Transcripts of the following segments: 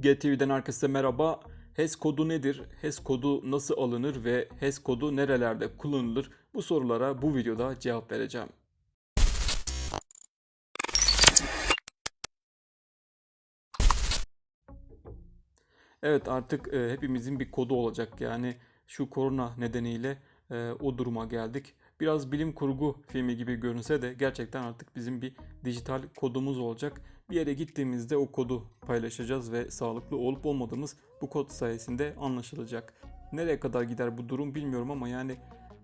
GTV'den herkese merhaba. HES kodu nedir? HES kodu nasıl alınır ve HES kodu nerelerde kullanılır? Bu sorulara bu videoda cevap vereceğim. Evet artık e, hepimizin bir kodu olacak. Yani şu korona nedeniyle e, o duruma geldik. Biraz bilim kurgu filmi gibi görünse de gerçekten artık bizim bir dijital kodumuz olacak. Bir yere gittiğimizde o kodu paylaşacağız ve sağlıklı olup olmadığımız bu kod sayesinde anlaşılacak. Nereye kadar gider bu durum bilmiyorum ama yani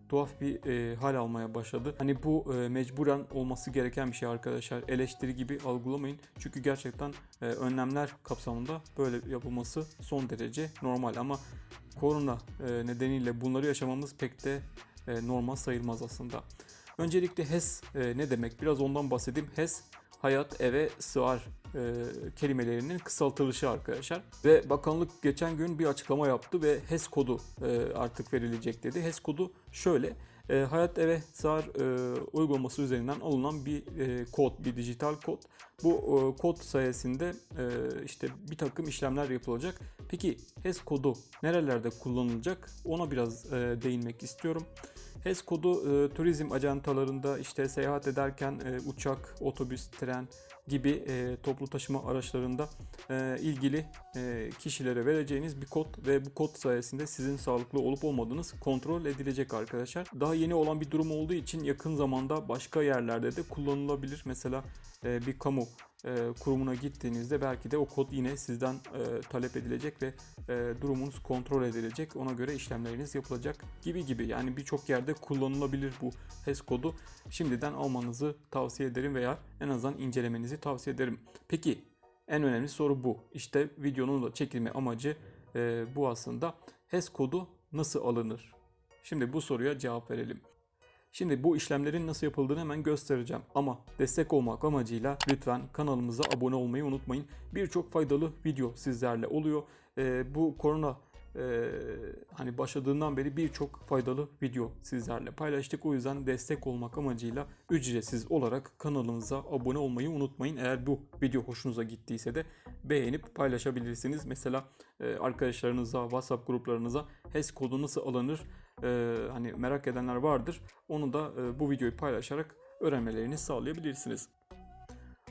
tuhaf bir e, hal almaya başladı. Hani bu e, mecburen olması gereken bir şey arkadaşlar. Eleştiri gibi algılamayın. Çünkü gerçekten e, önlemler kapsamında böyle yapılması son derece normal ama korona e, nedeniyle bunları yaşamamız pek de e, normal sayılmaz aslında. Öncelikle HES e, ne demek? Biraz ondan bahsedeyim. HES hayat eve sığar e, kelimelerinin kısaltılışı arkadaşlar. Ve bakanlık geçen gün bir açıklama yaptı ve HES kodu e, artık verilecek dedi. HES kodu şöyle. e, hayat eve sığar e, uygulaması üzerinden alınan bir e, kod, bir dijital kod. Bu e, kod sayesinde e, işte bir takım işlemler yapılacak. Peki HES kodu nerelerde kullanılacak? Ona biraz e, değinmek istiyorum. HES kodu e, turizm ajantalarında işte seyahat ederken e, uçak, otobüs, tren gibi e, toplu taşıma araçlarında e, ilgili e, kişilere vereceğiniz bir kod ve bu kod sayesinde sizin sağlıklı olup olmadığınız kontrol edilecek arkadaşlar. Daha yeni olan bir durum olduğu için yakın zamanda başka yerlerde de kullanılabilir. Mesela e, bir kamu e, kurumuna gittiğinizde belki de o kod yine sizden e, talep edilecek ve e, durumunuz kontrol edilecek. Ona göre işlemleriniz yapılacak gibi gibi. Yani birçok yerde kullanılabilir bu HES kodu. Şimdiden almanızı tavsiye ederim veya en azından incelemenizi tavsiye ederim. Peki en önemli soru bu. İşte videonun da çekilme amacı e, bu aslında. HES kodu nasıl alınır? Şimdi bu soruya cevap verelim. Şimdi bu işlemlerin nasıl yapıldığını hemen göstereceğim. Ama destek olmak amacıyla lütfen kanalımıza abone olmayı unutmayın. Birçok faydalı video sizlerle oluyor. Ee, bu korona e, hani başladığından beri birçok faydalı video sizlerle paylaştık. O yüzden destek olmak amacıyla ücretsiz olarak kanalımıza abone olmayı unutmayın. Eğer bu video hoşunuza gittiyse de beğenip paylaşabilirsiniz. Mesela e, arkadaşlarınıza, WhatsApp gruplarınıza HES kodu nasıl alınır e, hani merak edenler vardır. Onu da e, bu videoyu paylaşarak öğrenmelerini sağlayabilirsiniz.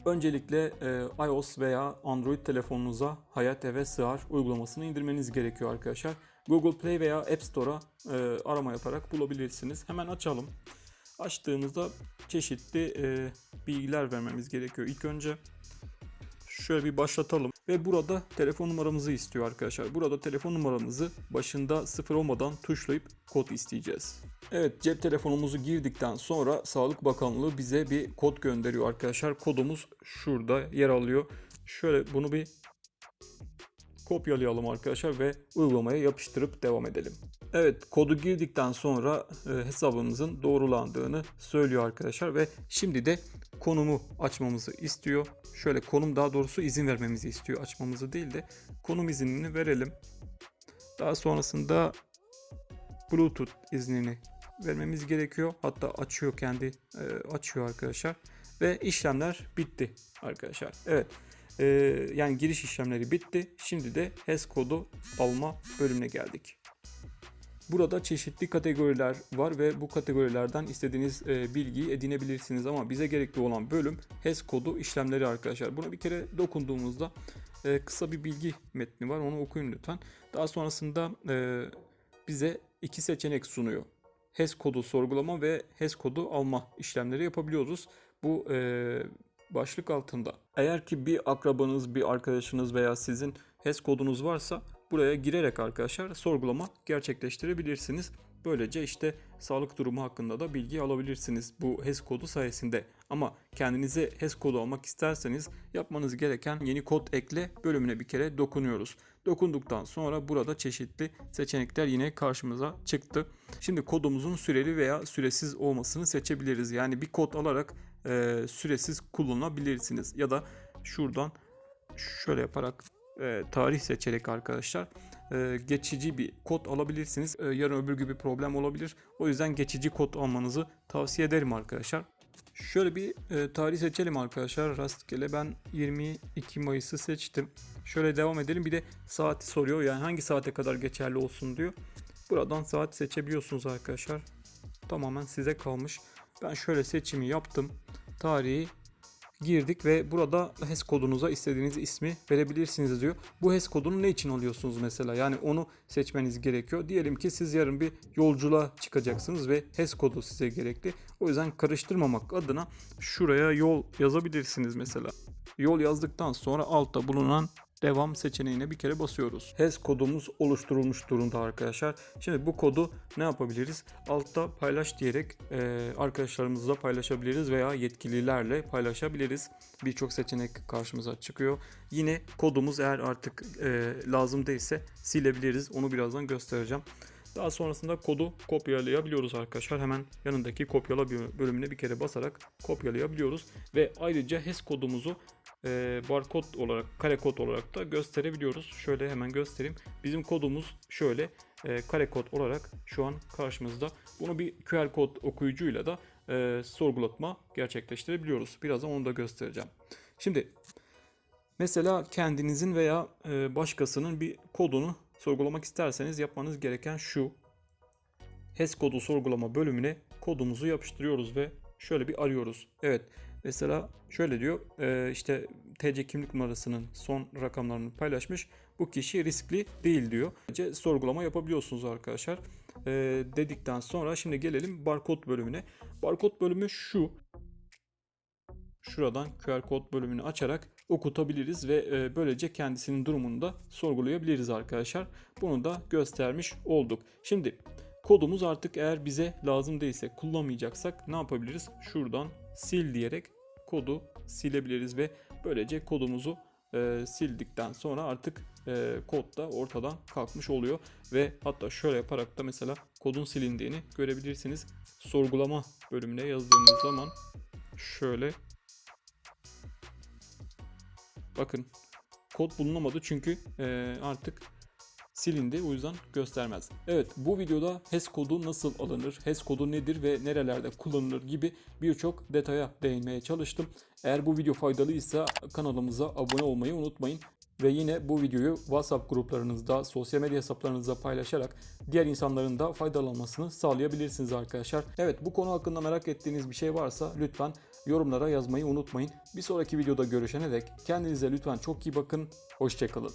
Öncelikle e, iOS veya Android telefonunuza Hayat Eve Sığar uygulamasını indirmeniz gerekiyor arkadaşlar. Google Play veya App Store'a e, arama yaparak bulabilirsiniz. Hemen açalım. Açtığımızda çeşitli e, bilgiler vermemiz gerekiyor. İlk önce şöyle bir başlatalım. Ve burada telefon numaramızı istiyor arkadaşlar. Burada telefon numaramızı başında sıfır olmadan tuşlayıp kod isteyeceğiz. Evet cep telefonumuzu girdikten sonra Sağlık Bakanlığı bize bir kod gönderiyor arkadaşlar. Kodumuz şurada yer alıyor. Şöyle bunu bir kopyalayalım arkadaşlar ve uygulamaya yapıştırıp devam edelim. Evet kodu girdikten sonra e, hesabımızın doğrulandığını söylüyor arkadaşlar ve şimdi de konumu açmamızı istiyor. Şöyle konum daha doğrusu izin vermemizi istiyor. Açmamızı değil de konum iznini verelim. Daha sonrasında Bluetooth iznini vermemiz gerekiyor. Hatta açıyor kendi e, açıyor arkadaşlar. Ve işlemler bitti arkadaşlar. Evet. e, yani giriş işlemleri bitti. Şimdi de HES kodu alma bölümüne geldik. Burada çeşitli kategoriler var ve bu kategorilerden istediğiniz e, bilgiyi edinebilirsiniz ama bize gerekli olan bölüm HES kodu işlemleri arkadaşlar. Buna bir kere dokunduğumuzda e, kısa bir bilgi metni var onu okuyun lütfen. Daha sonrasında e, bize iki seçenek sunuyor. HES kodu sorgulama ve HES kodu alma işlemleri yapabiliyoruz. Bu e, başlık altında. Eğer ki bir akrabanız, bir arkadaşınız veya sizin HES kodunuz varsa buraya girerek arkadaşlar sorgulama gerçekleştirebilirsiniz. Böylece işte sağlık durumu hakkında da bilgi alabilirsiniz bu HES kodu sayesinde. Ama kendinize HES kodu almak isterseniz yapmanız gereken yeni kod ekle bölümüne bir kere dokunuyoruz. Dokunduktan sonra burada çeşitli seçenekler yine karşımıza çıktı. Şimdi kodumuzun süreli veya süresiz olmasını seçebiliriz. Yani bir kod alarak e, süresiz kullanabilirsiniz. Ya da şuradan şöyle yaparak e, tarih seçerek arkadaşlar e, geçici bir kod alabilirsiniz. E, yarın öbür gibi problem olabilir. O yüzden geçici kod almanızı tavsiye ederim arkadaşlar. Şöyle bir e, tarih seçelim arkadaşlar rastgele. Ben 22 Mayıs'ı seçtim. Şöyle devam edelim. Bir de saati soruyor. Yani hangi saate kadar geçerli olsun diyor. Buradan saat seçebiliyorsunuz arkadaşlar. Tamamen size kalmış. Ben şöyle seçimi yaptım. Tarihi girdik ve burada HES kodunuza istediğiniz ismi verebilirsiniz diyor. Bu HES kodunu ne için alıyorsunuz mesela? Yani onu seçmeniz gerekiyor. Diyelim ki siz yarın bir yolculuğa çıkacaksınız ve HES kodu size gerekli. O yüzden karıştırmamak adına şuraya yol yazabilirsiniz mesela. Yol yazdıktan sonra altta bulunan devam seçeneğine bir kere basıyoruz. HES kodumuz oluşturulmuş durumda arkadaşlar. Şimdi bu kodu ne yapabiliriz? Altta paylaş diyerek e, arkadaşlarımızla paylaşabiliriz veya yetkililerle paylaşabiliriz. Birçok seçenek karşımıza çıkıyor. Yine kodumuz eğer artık e, lazım değilse silebiliriz. Onu birazdan göstereceğim. Daha sonrasında kodu kopyalayabiliyoruz arkadaşlar. Hemen yanındaki kopyala bölümüne bir kere basarak kopyalayabiliyoruz. Ve ayrıca HES kodumuzu e, barkod olarak, kare kod olarak da gösterebiliyoruz. Şöyle hemen göstereyim. Bizim kodumuz şöyle e, kare kod olarak şu an karşımızda. Bunu bir QR kod okuyucuyla da e, sorgulatma gerçekleştirebiliyoruz. Birazdan onu da göstereceğim. Şimdi mesela kendinizin veya e, başkasının bir kodunu sorgulamak isterseniz yapmanız gereken şu. HES kodu sorgulama bölümüne kodumuzu yapıştırıyoruz ve şöyle bir arıyoruz. Evet mesela şöyle diyor e, işte TC kimlik numarasının son rakamlarını paylaşmış. Bu kişi riskli değil diyor. Böylece sorgulama yapabiliyorsunuz arkadaşlar. E, dedikten sonra şimdi gelelim barkod bölümüne. Barkod bölümü şu. Şuradan QR kod bölümünü açarak okutabiliriz ve e, böylece kendisinin durumunu da sorgulayabiliriz arkadaşlar. Bunu da göstermiş olduk. Şimdi kodumuz artık eğer bize lazım değilse kullanmayacaksak ne yapabiliriz? Şuradan sil diyerek kodu silebiliriz ve böylece kodumuzu e, sildikten sonra artık e, kod da ortadan kalkmış oluyor ve hatta şöyle yaparak da mesela kodun silindiğini görebilirsiniz. Sorgulama bölümüne yazdığınız zaman şöyle bakın kod bulunamadı çünkü e, artık silindi o yüzden göstermez. Evet bu videoda HES kodu nasıl alınır, HES kodu nedir ve nerelerde kullanılır gibi birçok detaya değinmeye çalıştım. Eğer bu video faydalıysa kanalımıza abone olmayı unutmayın. Ve yine bu videoyu WhatsApp gruplarınızda, sosyal medya hesaplarınızda paylaşarak diğer insanların da faydalanmasını sağlayabilirsiniz arkadaşlar. Evet bu konu hakkında merak ettiğiniz bir şey varsa lütfen yorumlara yazmayı unutmayın. Bir sonraki videoda görüşene dek kendinize lütfen çok iyi bakın. Hoşçakalın.